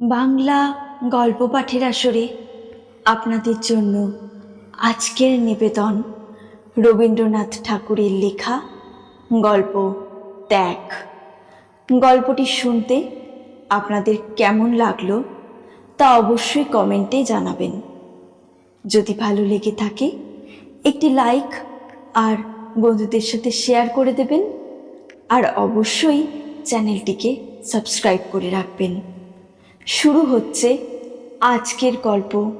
বাংলা গল্প পাঠের আসরে আপনাদের জন্য আজকের নিবেদন রবীন্দ্রনাথ ঠাকুরের লেখা গল্প ত্যাগ। গল্পটি শুনতে আপনাদের কেমন লাগল তা অবশ্যই কমেন্টে জানাবেন। যদি ভালো লেগে থাকে, একটি লাইক আর বন্ধুদের সাথে শেয়ার করে দেবেন। আর অবশ্যই চ্যানেলটিকে সাবস্ক্রাইব করে রাখবেন। শুরু হচ্ছে আজকের গল্প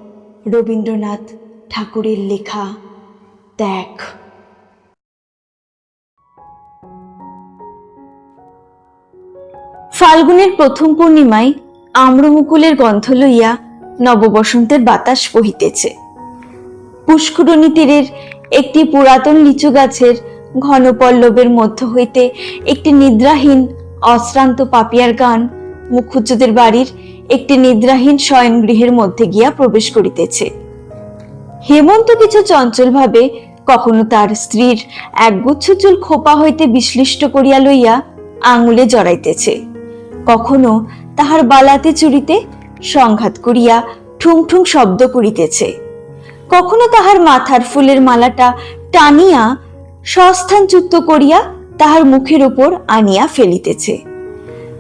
রবীন্দ্রনাথ ঠাকুরের লেখা ত্যাগ ফাল্গুনের প্রথম পূর্ণিমায় আম্রমুকুলের গন্ধ লইয়া নববসন্তের বাতাস বহিতেছে। পুষ্করণী তীরের একটি পুরাতন লিচু গাছের ঘন পল্লবের মধ্য হইতে একটি নিদ্রাহীন, অশ্রান্ত পাপিয়ার গান মুখুজ্জদের বাড়ির একটি নিদ্রাহীন শয়নগৃহের মধ্যে গিয়া প্রবেশ করিতেছে। হেমন্ত কিছু চঞ্চলভাবে কখনো তার স্ত্রীর একগুচ্ছ চুল খোপা হইতে বিশ্লিষ্ট করিয়া লইয়া আঙুলে জড়াইতেছে। কখনো তাহার বালাতে চুরিতে সংঘাত করিয়া ঠুং ঠুং শব্দ করিতেছে। কখনো তাহার মাথার ফুলের মালাটা টানিয়া সস্থানচ্যুত করিয়া তাহার মুখের উপর আনিয়া ফেলিতেছে।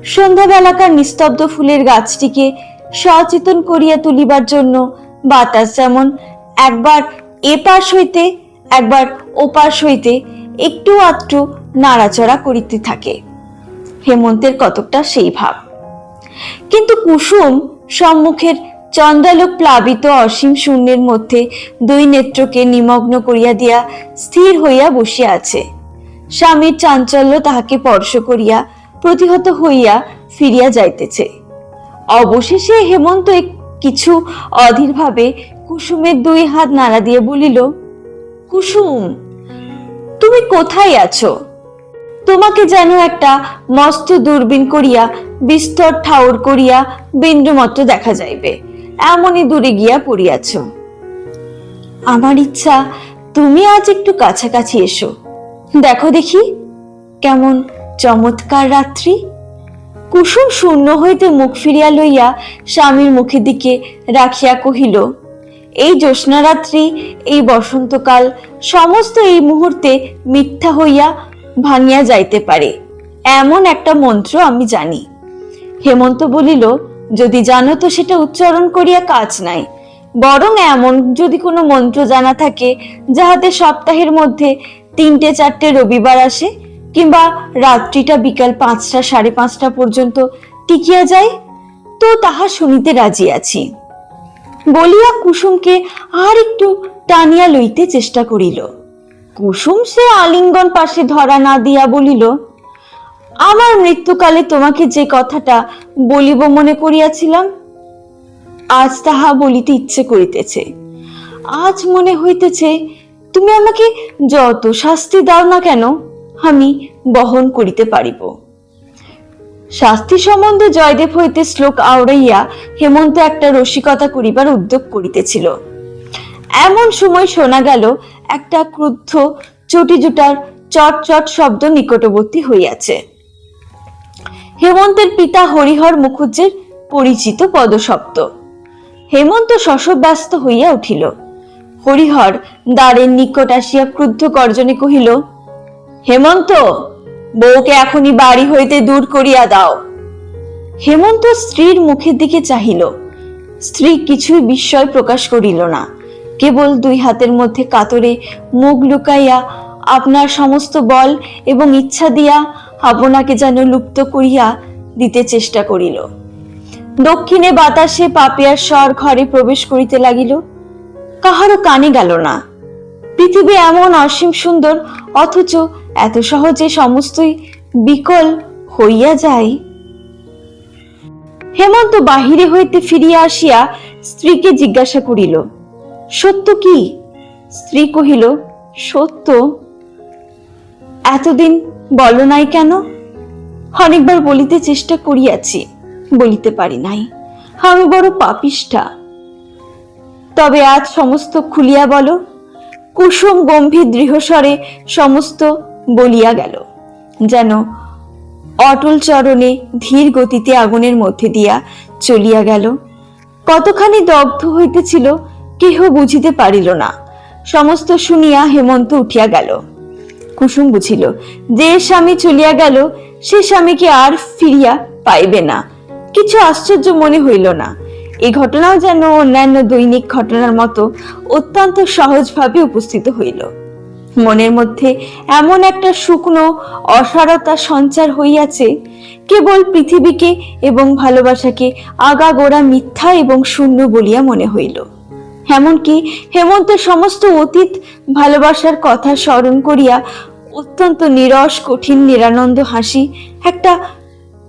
সন্ধ্যাবেলাকার নিস্তব্ধ ফুলের গাছটিকে সচেতন করিয়া তুলিবার জন্য বাতাস যেমন একবার এপাশ হইতে, একবার ওপাশ হইতে একটু আধটু নাড়াচড়া করিতে থাকে। হেমন্তের কতকটা সেই ভাব। কিন্তু কুসুম সম্মুখের চন্দ্রালোক প্লাবিত অসীম শূন্যের মধ্যে দুই নেত্রকে নিমগ্ন করিয়া দিয়া স্থির হইয়া বসিয়া আছে। স্বামীর চাঞ্চল্য তাহাকে স্পর্শ করিয়া প্রতিহত হইয়া ফিরিয়া যাইতেছে। অবশেষে হেমন্ত কিছু অধীরভাবে কুসুমের দুই হাত নাড়া দিয়ে বলিল, কুসুম, তুমি কোথায় আছো? তোমাকে যেন একটা মস্ত দূরবীন করিয়া, বিস্তর ঠাউর করিয়া বিন্দুমাত্র দেখা যাইবে, এমনই দূরে গিয়া পড়িয়াছ। আমার ইচ্ছা, তুমি আজ একটু কাছাকাছি এসো। দেখো দেখি কেমন চমৎকার রাত্রি। কুসুম শূন্য হইতে মুখ ফিরিয়া লইয়া স্বামীর মুখের দিকে রাখিয়া কহিল, এই জ্যোৎস্না রাত্রি, এই বসন্তকাল, সমস্ত এই মুহূর্তে মিথ্যা হইয়া ভাঙিয়া যাইতে পারে। এমন একটা মন্ত্র আমি জানি। হেমন্ত বলিল, যদি জানো তো সেটা উচ্চারণ করিয়া কাজ নাই। বরং এমন যদি কোনো মন্ত্র জানা থাকে, যাহাতে সপ্তাহের মধ্যে তিনটে চারটে রবিবার আসে কিংবা রাত্রিটা বিকাল পাঁচটা, সাড়ে পাঁচটা পর্যন্ত টিকিয়া যায়, তো তাহা শুনিতে রাজি আছি। বলিয়া কুসুমকে আর একটু টানিয়া লইতে চেষ্টা করিল। কুসুম সে আলিঙ্গন পাশে ধরা না দিয়া বলিল, আমার মৃত্যুকালে তোমাকে যে কথাটা বলিব মনে করিয়াছিলাম, আজ তাহা বলিতে ইচ্ছে করিতেছে। আজ মনে হইতেছে, তুমি আমাকে যত শাস্তি দাও না কেন আমি বহন করিতে পারিব। শাস্তি সম্বন্ধে জয়দেব হইতে শ্লোক আওড়াইয়া হেমন্ত একটা রসিকতা করিবার উদ্যোগ করিতেছিল। এমন সময় শোনা গেল, একটা ক্রুদ্ধ চটিজুটার চট চট শব্দ নিকটবর্তী হইয়াছে। হেমন্তের পিতা হরিহর মুখুজ্জের পরিচিত পদশব্দ। হেমন্ত শশব্যস্ত হইয়া উঠিল। হরিহর দ্বারের নিকট আসিয়া ক্রুদ্ধ গর্জনে কহিল হেমন্ত, বউকে এখনই বাড়ি হইতে দূর করিয়া দাও। হেমন্ত স্ত্রীর মুখের দিকে চাহিল। স্ত্রী কিছুই বিস্ময় প্রকাশ করিল না। কেবল দুই হাতের মধ্যে কাতরে মুখ লুকাইয়া আপনার সমস্ত বল এবং ইচ্ছা দিয়া আপনাকে যেন লুপ্ত করিয়া দিতে চেষ্টা করিল। দক্ষিণে বাতাসে পাপিয়ার স্বর ঘরে প্রবেশ করিতে লাগিল। কাহারও কানে গেল না। পৃথিবী এমন অসীম সুন্দর, অথচ এত সহজে সমস্তই বিকল হইয়া যায়। হেমন্ত বাহিরে হইতে ফিরিয়া আসিয়া স্ত্রীকে জিজ্ঞাসা করিল, সত্য কি? স্ত্রী কহিল, সত্য। এতদিন বলো নাই কেন? অনেকবার বলিতে চেষ্টা করিয়াছি, বলিতে পারি নাই। আমি বড় পাপিষ্ঠা। তবে আজ সমস্ত খুলিয়া বলো। কুসুম গম্ভীর দৃঢ়স্বরে সমস্ত বলিয়া গেল। যেন অটল চরণে ধীর গতিতে আগুনের মধ্যে দিয়া চলিয়া গেল। কতখানি দগ্ধ হইতেছিল কেহ বুঝিতে পারিল না। সমস্ত শুনিয়া হেমন্ত উঠিয়া গেল। কুসুম বুঝিল, যে স্বামী চলিয়া গেল, সে স্বামীকে আর ফিরিয়া পাইবে না। কিছু আশ্চর্য মনে হইল না। এই ঘটনাও যেন অন্যান্য দৈনিক ঘটনার মতো অত্যন্ত সহজভাবে উপস্থিত হইল। মনের মধ্যে এমন একটা শুকনো অসারতা সঞ্চার হইয়াছে, কেবল পৃথিবীকে এবং ভালোবাসাকে আগাগোড়া মিথ্যা এবং শূন্য বলিয়া মনে হইল। এমনকি হেমন্ত সমস্ত অতীত ভালোবাসার কথা স্মরণ করিয়া অত্যন্ত নিরস, কঠিন, নিরানন্দ হাসি, একটা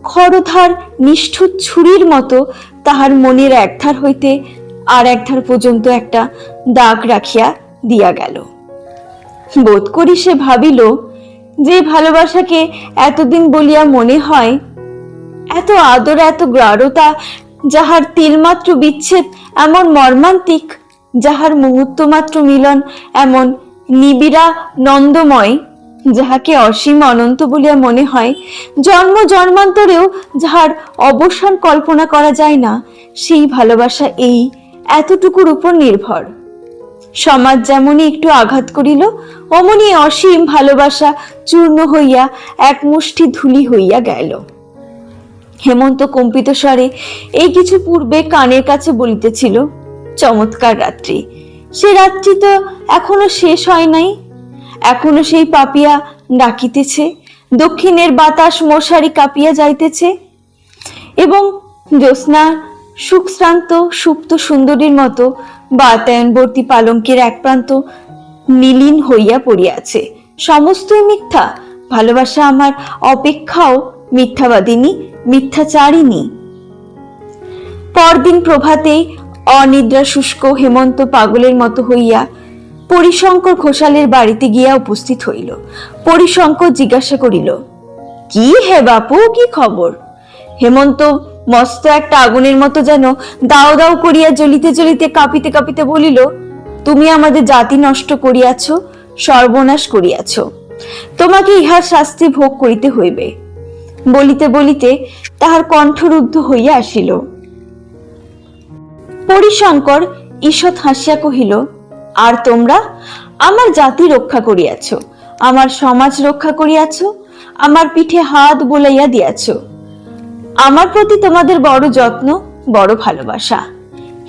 খরধার, নিষ্ঠুর ছুরির মতো তাহার মনের একধার হইতে আর একধার পর্যন্ত একটা দাগ রাখিয়া দিয়া গেল। বোধ করি সে ভাবিল, যে ভালোবাসাকে এতদিন বলিয়া মনে হয়, এত আদর, এত গাঢ়তা, যাহার তিলমাত্র বিচ্ছেদ এমন মর্মান্তিক, যাহার মুহূর্তমাত্র মিলন এমন নিবিড়া নন্দময়, যাহাকে অসীম অনন্ত বলিয়া মনে হয়, জন্ম জন্মান্তরেও যাহার অবসান কল্পনা করা যায় না, সেই ভালোবাসা এই এতটুকুর উপর নির্ভর। সমাজ যেমনই একটু আঘাত করিল, অমনি অসীম ভালোবাসা চূর্ণ হইয়া এক মুষ্টি ধুলি হইয়া গেল। হেমন্ত কম্পিত স্বরে এই কিছু পূর্বে কানের কাছে বলিতেছিল, চমৎকার রাত্রি, সে রাত্রি তো এখনও শেষ হয় নাই। এখনও সেই পাপিয়া ডাকিতেছে, দক্ষিণের বাতাস মশারি কাঁপিয়া যাইতেছে। এবং জ্যোৎস্না সুখশ্রান্ত সুপ্ত সুন্দরীর মতো বাতায়নবর্তী পালঙ্কের এক প্রান্ত নীলিন হইয়া পড়িয়াছে। সমস্তই মিথ্যা। ভালোবাসা আমার অপেক্ষাও মিথ্যাবাদিনী, মিথ্যাচারিণী। পরদিন প্রভাতেই অনিদ্রা শুষ্ক হেমন্ত পাগলের মতো হইয়া পরিশঙ্কর ঘোষালের বাড়িতে গিয়া উপস্থিত হইল। পরিশঙ্কর জিজ্ঞাসা করিল, কি হে বাপু, কি খবর? হেমন্ত মস্ত একটা আগুনের মতো যেন দাও দাও করিয়া জ্বলিতে জ্বলিতে কাঁপিতে কাঁপিতে বলিল, তুমি আমাদের জাতি নষ্ট করিয়াছ, সর্বনাশ করিয়াছ। তোমাকে ইহার শাস্তি ভোগ করিতে হইবে। বলিতে বলিতে তাহার কণ্ঠরুদ্ধ হইয়া আসিল। পরিশঙ্কর ঈষৎ হাসিয়া কহিল, আর তোমরা আমার জাতি রক্ষা করিয়াছ, আমার সমাজ রক্ষা করিয়াছ, আমার পিঠে হাত বোলাইয়া দিয়াছ। আমার প্রতি তোমাদের বড় যত্ন, বড় ভালোবাসা।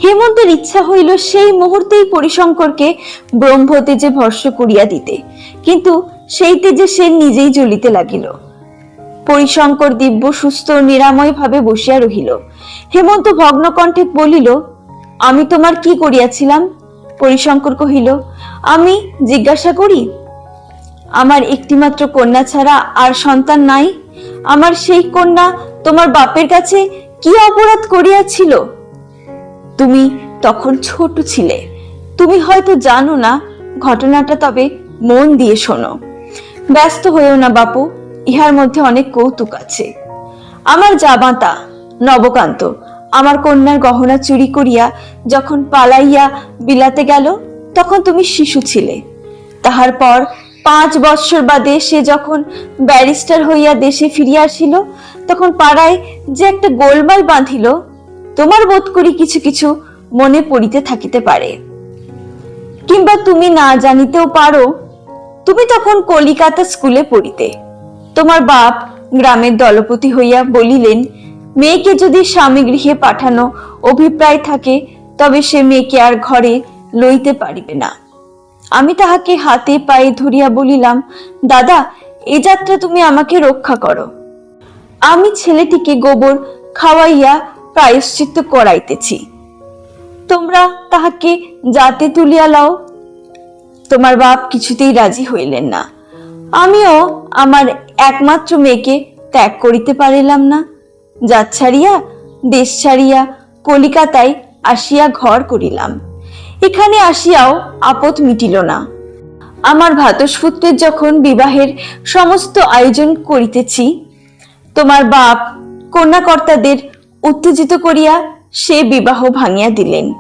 হেমন্তের ইচ্ছা হইল সেই মুহূর্তেই পরিশঙ্করকে ব্রহ্মতেজে ভস্য করিয়া দিতে। কিন্তু সেই তেজে সে নিজেই জ্বলিতে লাগিল। পরিশঙ্কর দিব্য, সুস্থ নিরাময় ভাবে বসিয়া রহিল। হেমন্ত ভগ্নকণ্ঠে বলিল, আমি তোমার কি করিয়াছিলাম? পরিশঙ্কর কহিল, আমি জিজ্ঞাসা করি, আমার একটিমাত্র কন্যা ছাড়া আর সন্তান নাই। আমার সেই কন্যা তোমার বাপের কাছে কি অপরাধ করিয়াছিল? তুমি তখন ছোট ছিলে। তুমি হয়তো জানো না ঘটনাটা, তবে মন দিয়ে শোনো। ব্যস্ত হয়েও না বাপু, ইহার মধ্যে অনেক কৌতুক আছে। আমার জামাতা নবকান্ত, আমার কন্যার গহনা চুরি করিয়া যখন পালাইয়া বিলাতে গেল, তখন তুমি শিশু ছিলে। তাহার পর পাঁচ বৎসর বাদে সে যখন ব্যারিস্টার হইয়া দেশে ফিরিয়া আসিল তখন পাড়ায় যে একটা গোলমাল বাঁধিল, তোমার বোধ করি কিছু কিছু মনে পড়িতে থাকিতে পারে। কিংবা তুমি না জানিতেও পারো, তুমি তখন কলিকাতা স্কুলে পড়িতে। তোমার বাপ গ্রামের দলপতি হইয়া বলিলেন, মেয়েকে যদি স্বামী গৃহে পাঠানো অভিপ্রায় থাকে, তবে সে মেয়েকে আর ঘরে লইতে পারিবে না। আমি তাহাকে হাতে পায়ে ধরিয়া বলিলাম, দাদা, এ যাত্রা তুমি আমাকে রক্ষা করো। আমি ছেলেটিকে গোবর খাওয়াইয়া প্রায়শ্চিত্ত করাইতেছি। তোমরা তাহাকে যাতে তুলিয়া লও। তোমার বাপ কিছুতেই রাজি হইলেন না। আমিও আমার একমাত্র মেয়েকে ত্যাগ করিতে পারিলাম না। জাত ছাড়িয়া, দেশ ছাড়িয়া কলিকাতায় আসিয়া ঘর করিলাম। এখানে আসিয়াও আপদ মিটিল না। আমার ভাতস্পুত্রের যখন বিবাহের সমস্ত আয়োজন করিতেছি তোমার বাপ কন্যাকর্তাদের উত্তেজিত করিয়া সে বিবাহ ভাঙিয়া দিলেন।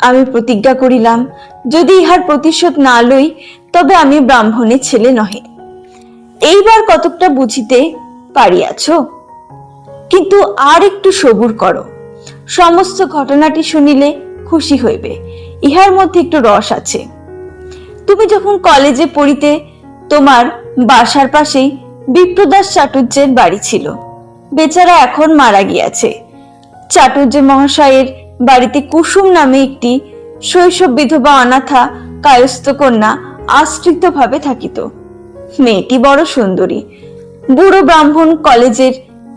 আমি প্রতিজ্ঞা করিলাম, যদি ইহার প্রতিশোধ না লই, তবে আমি ব্রাহ্মণের ছেলে নহে। এইবার কতকটা বুঝিতে পারিয়াছ? কিন্তু আর একটু সবুর করো। সমস্ত ঘটনাটি শুনিলে খুশি হইবে, ইহার মধ্যে একটু রস আছে। তুমি যখন কলেজে পড়িতে তোমার বাসার পাশেই বিপ্রদাস চাটুর্যের বাড়ি ছিল। বেচারা এখন মারা গিয়াছে। চাটুর্য মহাশয়ের বাড়িতে কুসুম নামে একটি শৈশব বিধবা অনাথা কায়স্থ কন্যা আশ্রিতভাবে থাকিত। মেয়েটি বড় সুন্দরী। বুড়ো ব্রাহ্মণ কলেজের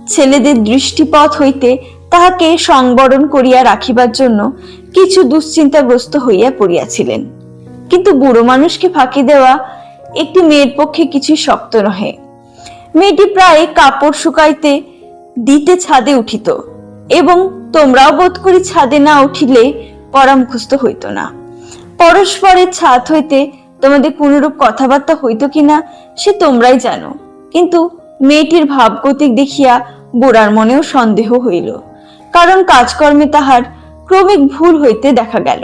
ছেলেদের দৃষ্টিপথ হইতে তাহাকে সংবরণ করিয়া রাখিবার জন্য কিছু দুশ্চিন্তাগ্রস্ত হইয়া পড়িয়াছিলেন। কিন্তু বুড়ো মানুষকে ফাঁকি দেওয়া একটি মেয়ের পক্ষে কিছু শক্ত নহে। মেয়েটি প্রায় কাপড় শুকাইতে দিতে ছাদে উঠিত এবং তোমরাও বোধ করি ছাদে না উঠিলে পরামুখস্থ হইত না। পরস্পরের ছাদ হইতে তোমাদের কোনরূপ কথাবার্তা হইত কিনা সে তোমরাই জানো। কিন্তু মেয়েটির ভাবগতিক দেখিয়া বুড়ার মনেও সন্দেহ হইল। কারণ কাজকর্মে তাহার ক্রমিক ভুল হইতে দেখা গেল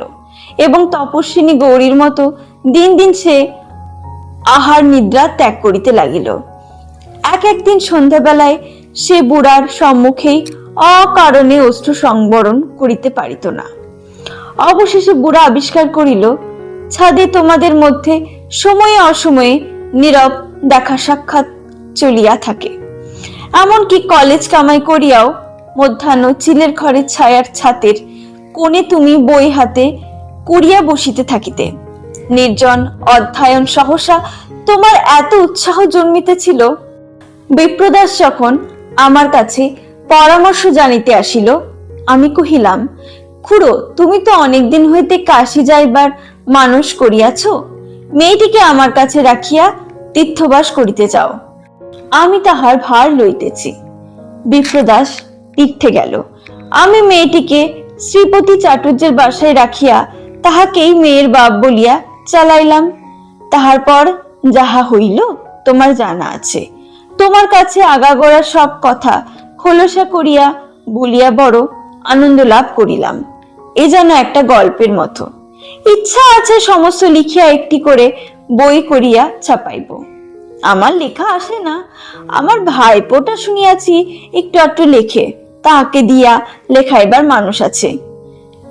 এবং তপস্বিনী গৌরীর মতো দিন দিন সে আহার নিদ্রা ত্যাগ করিতে লাগিল। এক একদিন সন্ধ্যাবেলায় সে বুড়ার সম্মুখেই অকারণে অস্ত্র সংবরণ করিতে পারিত না। অবশেষে বুড়া আবিষ্কার করিল, ছাদে তোমাদের মধ্যে সময়ে অসময়ে নীরব দেখা সাক্ষাৎ চলিয়া থাকে। এমনকি কলেজ কামাই করিয়াও মধ্যাহ্ন চিলের ঘরের ছায়ার ছাতের কোণে তুমি বই হাতে কুড়িয়া বসিতে থাকিতে। নির্জন অধ্যায়ন সহসা তোমার এত উৎসাহ জন্মিতেছিল বিপ্রদাস যখন আমার কাছে পরামর্শ জানিতে আসিল, আমি কহিলাম, খুড়ো, তুমি তো অনেকদিন হইতে কাশি যাইবার মানুষ করিয়াছ। মেয়েটিকে আমার কাছে রাখিয়া তীর্থবাস করিতে যাও। আমি তাহার ভার লইতেছি। বিপ্রদাস তীর্থে গেল। আমি মেয়েটিকে শ্রীপতি চাটুর্যের বাসায় রাখিয়া তাহাকেই মেয়ের বাপ বলিয়া চালাইলাম। তাহার পর যাহা হইল, তোমার জানা আছে। তোমার কাছে আগাগোড়া সব কথা। খোলসা করিয়া বলিয়া বড় আনন্দ লাভ করিলাম। এ যেন একটা গল্পের মতো। ইচ্ছা আছে সমস্ত লিখিয়া একটি করে বই করিয়া ছাপাইব। আমার লেখা আসে না। আমার ভাইপোটা শুনিয়াছি একটু একটু লেখে। তাহাকে দিয়া লেখাইবার মানুষ আছে।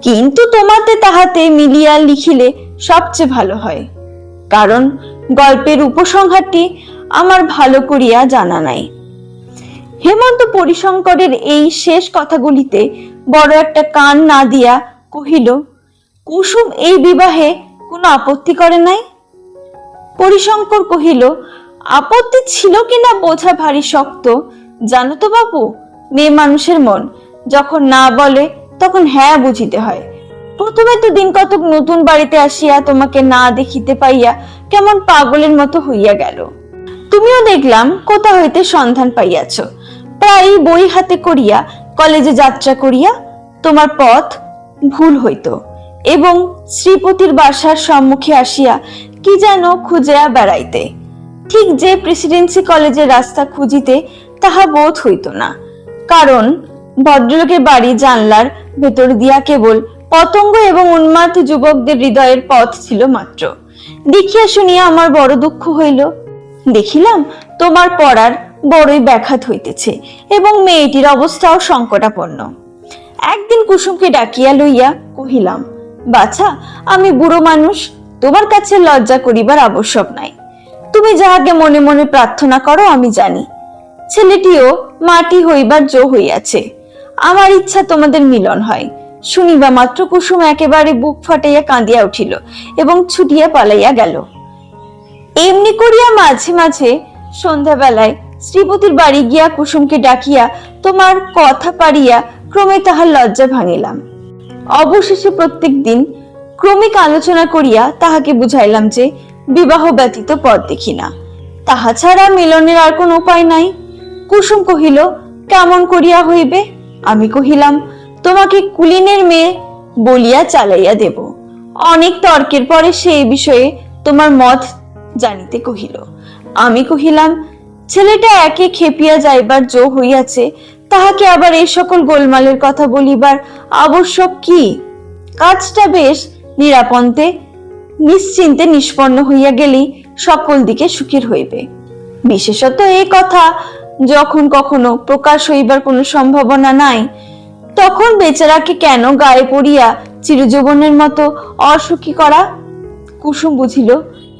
কিন্তু তোমাতে তাহাতে মিলিয়া লিখিলে সবচেয়ে ভালো হয়। কারণ গল্পের উপসংহারটি আমার ভালো করিয়া জানা নাই। হেমন্ত পরিশঙ্করের এই শেষ কথাগুলিতে বড় একটা কান না দিয়া কহিল, কুসুম, এই বিবাহে কোনো আপত্তি করে নাই? পরিশঙ্কর কহিল, আপত্তি ছিল কিনা বোঝা ভারী শক্ত। জানো তো বাবু মেয়ে মানুষের মন যখন না বলে তখন হ্যাঁ বুঝিতে হয়। প্রথমে তো দিন কতক নতুন বাড়িতে আসিয়া তোমাকে না দেখিতে পাইয়া কেমন পাগলের মতো হইয়া গেল। তুমিও দেখলাম কোথা হইতে সন্ধান পাইয়াছ। প্রায় বই হাতে করিয়া কলেজে যাত্রা করিয়া তোমার পথ ভুল হইত এবং শ্রীপতির বাসার সম্মুখে আসিয়া কি যেন খুঁজিয়া বেড়াইতে। ঠিক যে প্রেসিডেন্সি কলেজের রাস্তা খুঁজিতে তাহা বোধ হইত না। কারণ ভদ্রলোকের বাড়ি জানলার ভেতর দিয়া কেবল পতঙ্গ এবং উন্মাদ যুবকদের হৃদয়ের পথ ছিল মাত্র। দেখিয়া শুনিয়া আমার বড় দুঃখ হইল দেখিলাম তোমার পড়ার বড়ই ব্যাঘাত হইতেছে এবং মেয়েটির অবস্থাও সংকটাপন্ন। একদিন কুসুমকে ডাকিয়া লইয়া কহিলাম, বাছা, আমি বুড়ো মানুষ, তোমার কাছে লজ্জা করিবার আবশ্যক নাই। তুমি যাহাকে মনে মনে প্রার্থনা করো, আমি জানি। ছেলেটিও মাটি হইবার জো হইয়াছে। আমার ইচ্ছা তোমাদের মিলন হয়। শুনিবা মাত্র কুসুম একেবারে বুক ফাটাইয়া কাঁদিয়া উঠিল এবং ছুটিয়া পালাইয়া গেল। এমনি করিয়া মাঝে মাঝে সন্ধ্যাবেলায় শ্রীপতির বাড়ি গিয়া কুসুমকে ডাকিয়া তোমার কথা পারিয়া ক্রমে তাহার লজ্জা ভাঙিলাম। অবশেষে প্রত্যেক দিন ক্রমিক আলোচনা করিয়া তাহাকে বুঝাইলাম যে বিবাহ ব্যতীত পথ দেখি না। তাহা ছাড়া মিলনের আর কোন উপায় নাই। কুসুম কহিল, কেমন করিয়া হইবে? আমি কহিলাম, তোমাকে কুলিনের মেয়ে বলিয়া চালাইয়া দেব। অনেক তর্কের পরে সেই বিষয়ে তোমার মত জানিতে কহিল, আমি কহিলাম, ছেলেটা একে খেপিয়া যাইবার জো হইয়াছে, তাহাকে আবার এই সকল গোলমালের কথা বলিবার আবশ্যক কি? কাজটা বেশ নিরাপন্তে, নিশ্চিন্তে নিষ্পন্ন হইয়া গেলেই সকল দিকে সুখের হইবে। বিশেষত এই কথা যখন কখনো প্রকাশ হইবার কোনো সম্ভাবনা নাই, তখন বেচারাকে কেন গায়ে পড়িয়া চিরযৌবনের মতো অসুখী করা? কুসুম বুঝিল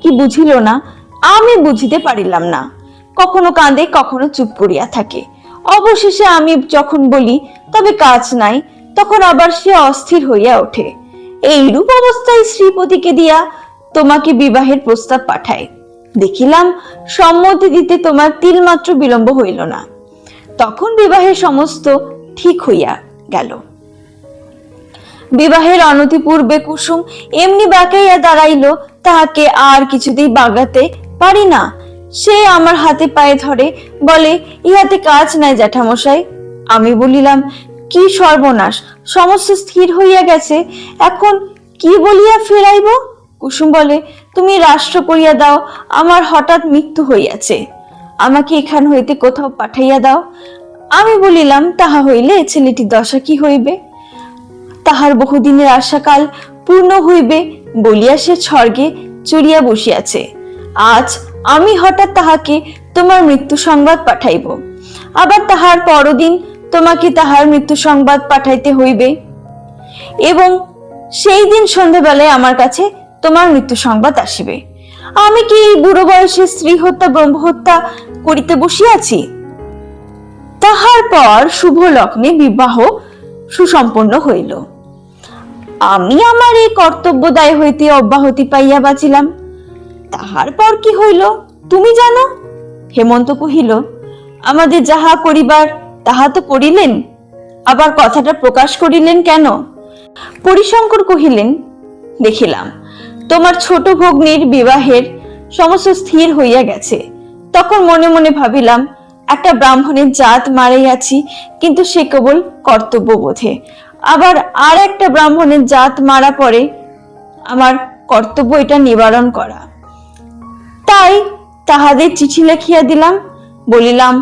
কি বুঝিল না? আমি বুঝিতে পারিলাম না। কখনো কাঁদে, কখনো চুপ করিয়া থাকে। অবশেষে আমি যখন বলি, তবে কাজ নাই তখন আবার সে অস্থির হইয়া ওঠে। এইরূপ অবস্থায় শ্রীপতিকে দিয়া তোমাকে বিবাহের প্রস্তাব পাঠায়। দেখিলাম, সম্মতি দিতে তোমার তিলমাত্র বিলম্ব হইল না। তখন বিবাহের সমস্ত ঠিক হইয়া গেল। বিবাহের অনতি পূর্বে কুসুম এমনি বাঁকাইয়া দাঁড়াইল, তাহাকে আর কিছুতেই বাগাতে পারি না। সে আমার হাতে পায়ে ধরে, বলে, ইহাতে কাজ নাই জ্যাঠামশাই। আমি বলিলাম, কি সর্বনাশ, সমস্ত স্থির হইয়া গেছে, এখন কি বলিয়া ফেরাইব? কুসুম বলে, তুমি রাষ্ট্র করিয়া দাও, আমার হঠাৎ মৃত্যু হইয়াছে। আমাকে এখান হইতে কোথাও পাঠাইয়া দাও। আমি বলিলাম, তাহা হইলে ছেলেটির দশা কি হইবে? তাহার বহুদিনের আশাকাল পূর্ণ হইবে বলিয়া সে স্বর্গে চড়িয়া বসিয়াছে। আজ আমি হঠাৎ তাহাকে তোমার মৃত্যু সংবাদ পাঠাইব। আবার তাহার পরদিন তোমাকে তাহার মৃত্যু সংবাদ পাঠাইতে হইবে। এবং সেই দিন সন্ধ্যাবেলায় আমার কাছে তোমার মৃত্যু সংবাদ আসিবে। আমি কি এই বুড়ো বয়সে স্ত্রী হত্যা, ব্রহ্ম হত্যা করিতে বসিয়াছি? তাহার পর শুভ লগ্নে বিবাহ সুসম্পন্ন হইল। আমি আমার এই কর্তব্য দায় হইতে অব্যাহতি পাইয়া বাঁচিলাম। তাহার পর কি হইল, তুমি জানো? হেমন্ত কহিল, আমাদের যাহা করিবার, তাহা তো করিলেন। আবার কথাটা প্রকাশ করিলেন কেন? পরিশঙ্কর কহিলেন, দেখিলাম, তোমার ছোট ভগ্নির বিবাহের সমস্ত স্থির হইয়া গেছে। তখন মনে মনে ভাবিলাম, একটা ব্রাহ্মণের জাত মারাইয়াছি, কিন্তু সে কেবল কর্তব্য বোধে আবার আর একটা ব্রাহ্মণের জাত মারা পরে আমার কর্তব্য এটা নিবারণ করা। তাই তাহাদের চিঠি লিখিয়া দিলাম। বলিলাম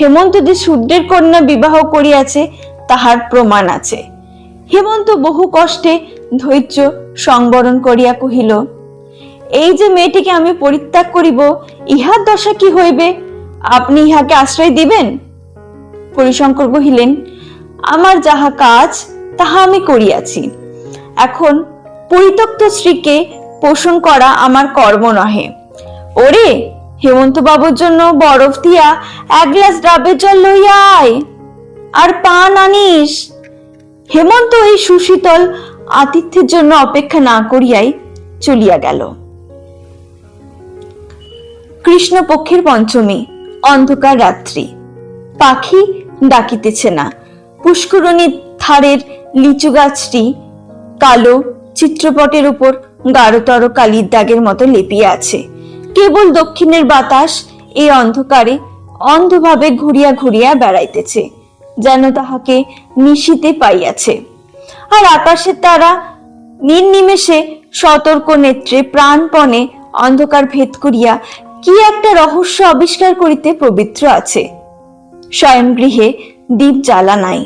হেমন্ত যে শূদ্রের কন্যা বিবাহ করিয়াছে, তাহার প্রমাণ আছে। হেমন্ত বহু কষ্টে ধৈর্য সংবরণ করিয়া কহিল, এই যে মেয়েটিকে আমি পরিত্যাগ করিব, ইহার দশা কি হইবে? আপনি ইহাকে আশ্রয় দিবেন? পরিশঙ্কর কহিলেন, আমার যাহা কাজ তাহা আমি করিয়াছি। এখন পরিত্যক্ত স্ত্রীকে পোষণ করা আমার কর্ম নহে। ওরে হেমন্ত বাবুর জন্য বরফ দিয়া এক গ্লাস ডাবের জল লইয়া আয়, আর পান আনিস হেমন্ত এই সুশীতল আতিথ্যের জন্য অপেক্ষা না করিয়াই চলিয়া গেল। কৃষ্ণপক্ষের পঞ্চমী, অন্ধকার রাত্রি। পাখি ডাকিতেছে না। পুষ্করণীর ধারের লিচু গাছটি কালো চিত্রপটের উপর গাঢ়তর কালির দাগের মতো লেপিয়ে আছে। কেবল দক্ষিণের বাতাস এই অন্ধকারে অন্ধভাবে ঘুরিয়া ঘুরিয়া বেড়াইতেছে, যেন তাহাকে নিশিতে পাইয়াছে। আর আকাশের তারা নির্নিমেষে সতর্ক নেত্রে প্রাণপণে অন্ধকার ভেদ করিয়া কি একটা রহস্য আবিষ্কার করিতে পবিত্র আছে। শয়ন গৃহে দীপ জ্বালা নাই।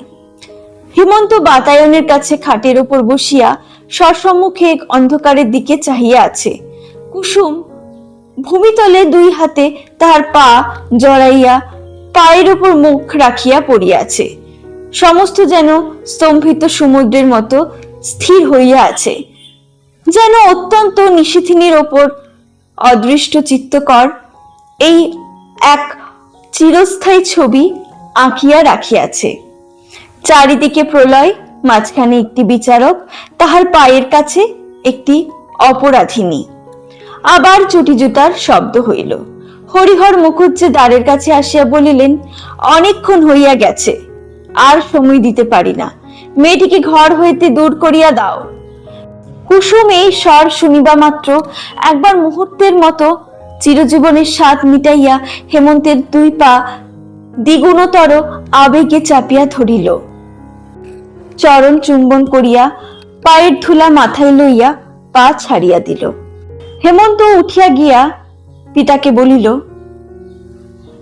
হেমন্ত বাতায়নের কাছে খাটের ওপর বসিয়া সসম্মুখে এক অন্ধকারের দিকে চাহিয়া আছে। কুসুম ভূমিতলে দুই হাতে তাহার পা জড়াইয়া পায়ের উপর মুখ রাখিয়া পড়িয়াছে সমস্ত যেন স্তম্ভিত সমুদ্রের মতো স্থির হইয়া আছে। যেন অত্যন্ত নিশিথিনীর ওপর অদৃষ্ট চিত্তকর এই এক চিরস্থায়ী ছবি আঁকিয়া রাখিয়াছে। চারিদিকে প্রলয়, মাঝখানে একটি বিচারক, তাহার পায়ের কাছে একটি অপরাধিনী। আবার চটি জুতার শব্দ হইল। হরিহর মুখুজ্জে দ্বারের কাছে আসিয়া বলিলেন, অনেকক্ষণ হইয়া গেছে, আর সময় দিতে পারি না। মেয়েটিকে ঘর হইতে দূর করিয়া দাও। কুসুম এই স্বর শুনিবা মাত্র একবার মুহূর্তের মতো চিরজীবনের স্বাদ মিটাইয়া হেমন্তের দুই পা দ্বিগুণতর আবেগে চাপিয়া ধরিল। চরণ চুম্বন করিয়া পায়ের ধুলা মাথায় লইয়া পা ছাড়িয়া দিল। হেমন্ত উঠিয়া গিয়া পিতাকে বলিল,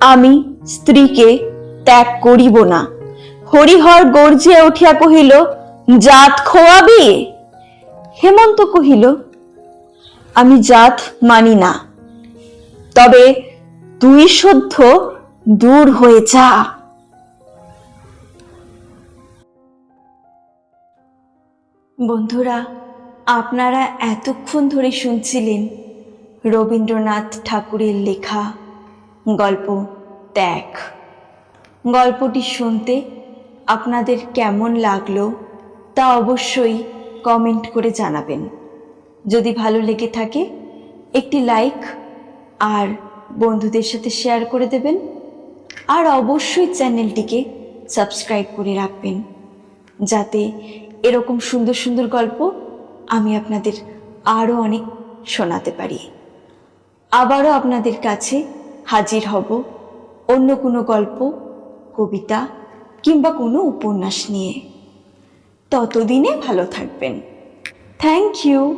আমি স্ত্রীকে ত্যাগ করিব না। হরিহর গর্জিয়া উঠিয়া কহিল, জাত খোয়াবি? হেমন্ত কহিল, আমি জাত মানি না। তবে তুই সদ্য দূর হয়ে যা। বন্ধুরা, আপনারা এতক্ষণ ধরে শুনছিলেন রবীন্দ্রনাথ ঠাকুরের লেখা গল্প ত্যাগ। গল্পটি শুনতে আপনাদের কেমন লাগল তা অবশ্যই কমেন্ট করে জানাবেন। যদি ভালো লেগে থাকে, একটি লাইক আর বন্ধুদের সাথে শেয়ার করে দেবেন। আর অবশ্যই চ্যানেলটিকে সাবস্ক্রাইব করে রাখবেন, যাতে এরকম সুন্দর সুন্দর গল্প আমি আপনাদের আরও অনেক শোনাতে পারি। আবারও আপনাদের কাছে হাজির হব অন্য কোনো গল্প, কবিতা কিংবা কোনো উপন্যাস নিয়ে। ততদিনে ভালো থাকবেন। Thank you.